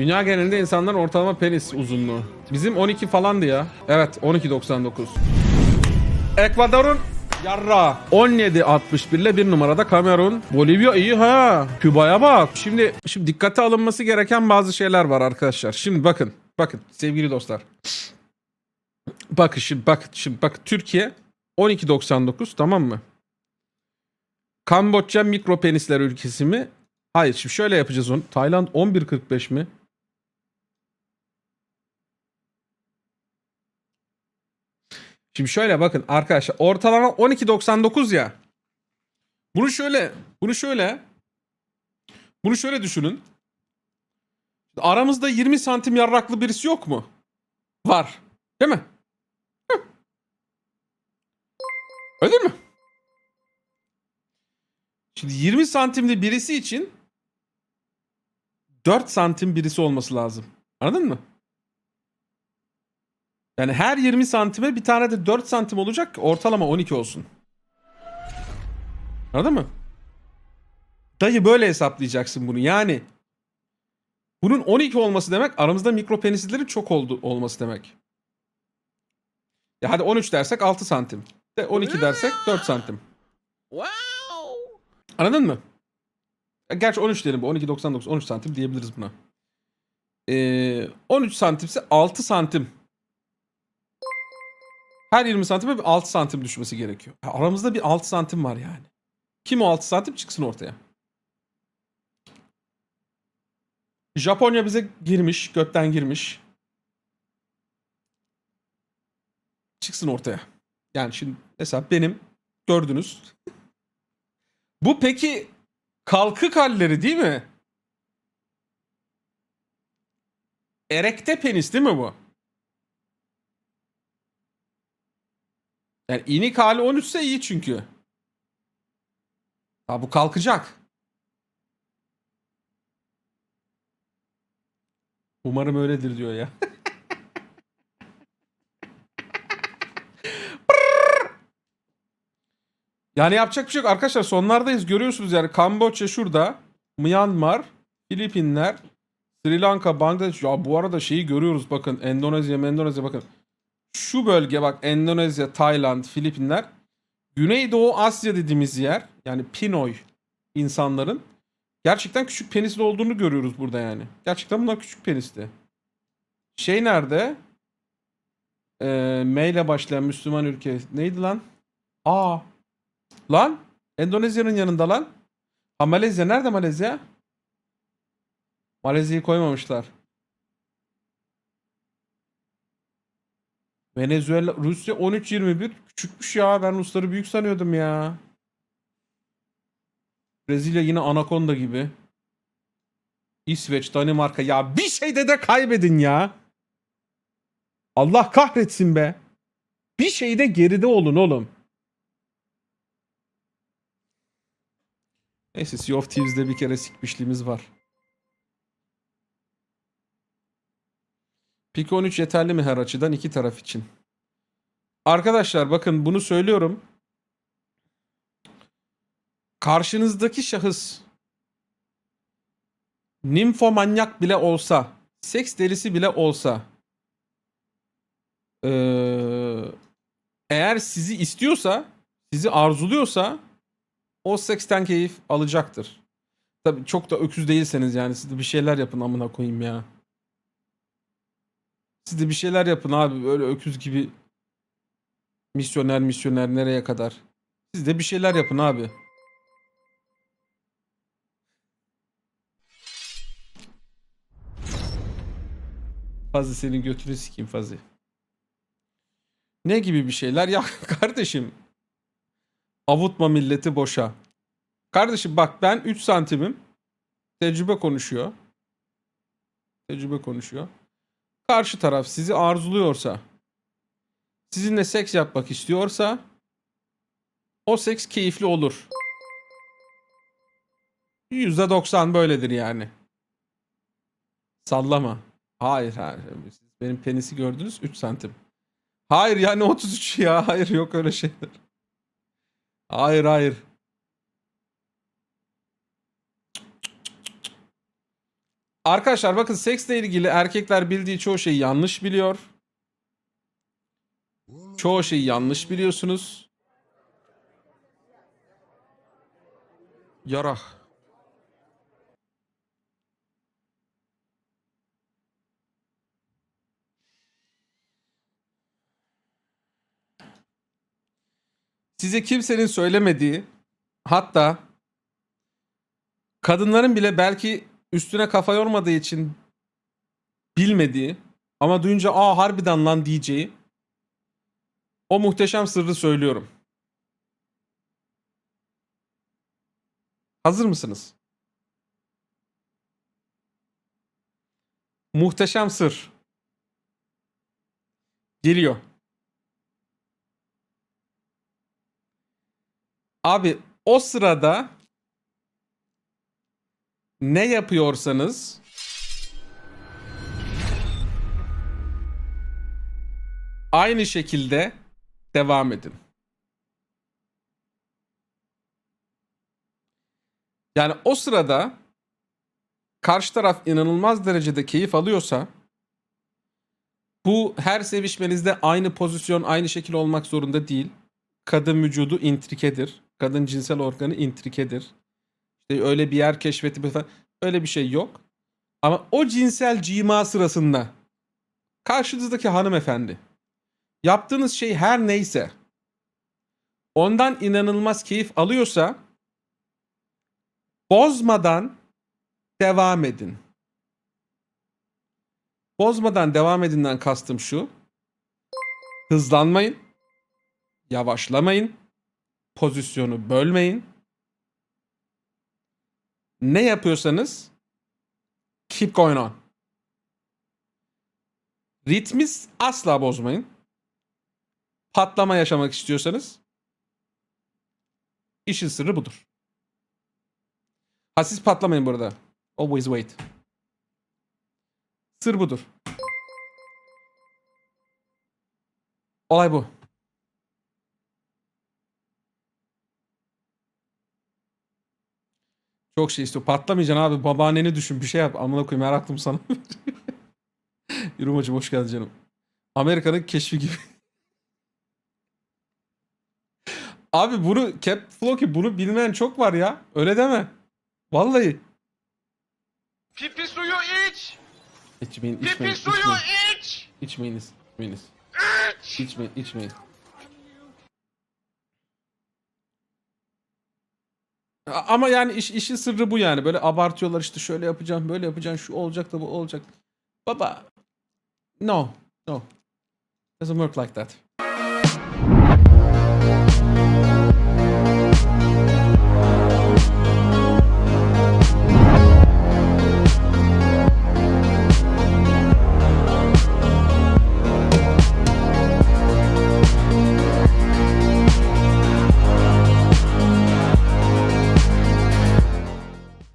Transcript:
Dünya genelinde insanların ortalama penis uzunluğu. Bizim 12 falandı ya. Evet 12.99. Ekvador'un yarra 17.61 ile bir numarada Kamerun. Bolivya iyi ha. Küba'ya bak. Şimdi şimdi dikkate alınması gereken bazı şeyler var arkadaşlar. Şimdi bakın. Bakın sevgili dostlar. Bakın şimdi bak şimdi bak Türkiye 12.99 tamam mı? Kamboçya mikro penisler ülkesi mi? Hayır şimdi şöyle yapacağız onu. Tayland 11.45 mi? Şimdi şöyle bakın arkadaşlar ortalama 12.99 ya. Bunu şöyle, bunu şöyle, bunu şöyle düşünün. Aramızda 20 santim yarraklı birisi yok mu? Var. Değil mi? Hı. Öyle mi? Şimdi 20 santimli birisi için 4 santim birisi olması lazım. Anladın mı? Yani her 20 santime bir tane de 4 santim olacak ki ortalama 12 olsun. Anladın mı? Dayı böyle hesaplayacaksın bunu. Yani bunun 12 olması demek aramızda mikro penislerin çok oldu, olması demek. Ya hadi 13 dersek 6 santim. De 12 dersek 4 santim. Anladın mı? Ya Gerçi 13 diyelim. bu 12.99 13 santim diyebiliriz buna. Ee, 13 santimse 6 santim. Her 20 santime bir 6 santim düşmesi gerekiyor. Aramızda bir 6 santim var yani. Kim o 6 santim çıksın ortaya. Japonya bize girmiş, götten girmiş. Çıksın ortaya. Yani şimdi mesela benim gördünüz. Bu peki kalkık halleri değil mi? Erekte penis değil mi bu? Yani inik hali 13 ise iyi çünkü. Ha bu kalkacak. Umarım öyledir diyor ya. Yani yapacak bir şey yok. Arkadaşlar sonlardayız. Görüyorsunuz yani Kamboçya şurada. Myanmar, Filipinler, Sri Lanka, Bangladeş. Ya bu arada şeyi görüyoruz bakın. Endonezya, Endonezya bakın. Şu bölge bak Endonezya, Tayland, Filipinler. Güneydoğu Asya dediğimiz yer. Yani Pinoy insanların gerçekten küçük penisli olduğunu görüyoruz burada yani. Gerçekten bunlar küçük penisli. Şey nerede? Ee, M ile başlayan Müslüman ülke. Neydi lan? Aa. Lan Endonezya'nın yanında lan. Ha Malezya nerede Malezya? Malezya'yı koymamışlar. Venezuela, Rusya 13-21 küçükmüş ya. Ben Rusları büyük sanıyordum ya. Brezilya yine anakonda gibi. İsveç, Danimarka. Ya bir şeyde de kaybedin ya. Allah kahretsin be. Bir şeyde geride olun oğlum. Neyse Sea of Thieves'de bir kere sikmişliğimiz var. Pik 13 yeterli mi her açıdan iki taraf için? Arkadaşlar bakın bunu söylüyorum. Karşınızdaki şahıs nimfomanyak bile olsa, seks delisi bile olsa eğer sizi istiyorsa, sizi arzuluyorsa o seksten keyif alacaktır. Tabii çok da öküz değilseniz yani siz de bir şeyler yapın amına koyayım ya. Siz de bir şeyler yapın abi öyle öküz gibi misyoner misyoner nereye kadar. Siz de bir şeyler yapın abi. Fazla senin götünü sikeyim Fazi. Ne gibi bir şeyler? Ya kardeşim Avutma milleti boşa. Kardeşim bak ben 3 santimim. Tecrübe konuşuyor. Tecrübe konuşuyor. Karşı taraf sizi arzuluyorsa, sizinle seks yapmak istiyorsa o seks keyifli olur. %90 böyledir yani. Sallama. Hayır hayır. Siz benim penisi gördünüz 3 santim. Hayır yani 33 ya. Hayır yok öyle şeyler. Hayır hayır. Arkadaşlar bakın seksle ilgili erkekler bildiği çoğu şeyi yanlış biliyor. Çoğu şeyi yanlış biliyorsunuz. Yarah. Size kimsenin söylemediği hatta kadınların bile belki üstüne kafa yormadığı için bilmediği ama duyunca aa harbiden lan diyeceği o muhteşem sırrı söylüyorum. Hazır mısınız? Muhteşem sır. Geliyor. Abi o sırada ne yapıyorsanız aynı şekilde devam edin. Yani o sırada karşı taraf inanılmaz derecede keyif alıyorsa bu her sevişmenizde aynı pozisyon, aynı şekil olmak zorunda değil. Kadın vücudu intrikedir. Kadın cinsel organı intrikedir. Öyle bir yer keşfetip falan öyle bir şey yok. Ama o cinsel cima sırasında karşınızdaki hanımefendi yaptığınız şey her neyse ondan inanılmaz keyif alıyorsa bozmadan devam edin. Bozmadan devam edinden kastım şu. Hızlanmayın. Yavaşlamayın. Pozisyonu bölmeyin. Ne yapıyorsanız keep going on. Ritmi asla bozmayın. Patlama yaşamak istiyorsanız işin sırrı budur. Ha siz patlamayın burada. Always wait. Sır budur. Olay bu. Çok şey istiyor. Patlamayacaksın abi. Babaanneni düşün. Bir şey yap. Amına koyayım her aklım sana. Yürüm hocam hoş geldin canım. Amerika'nın keşfi gibi. Abi bunu Cap Floki bunu bilmeyen çok var ya. Öyle deme. Vallahi. Pipi suyu iç! İçmeyin, Pipi içmeyin, suyu içmeyin. iç! İçmeyiniz, içmeyiniz. İç! İçmeyin, içmeyin. Ama yani iş, işin sırrı bu yani. Böyle abartıyorlar işte şöyle yapacağım, böyle yapacağım, şu olacak da bu olacak. Baba, no, no. Doesn't work like that.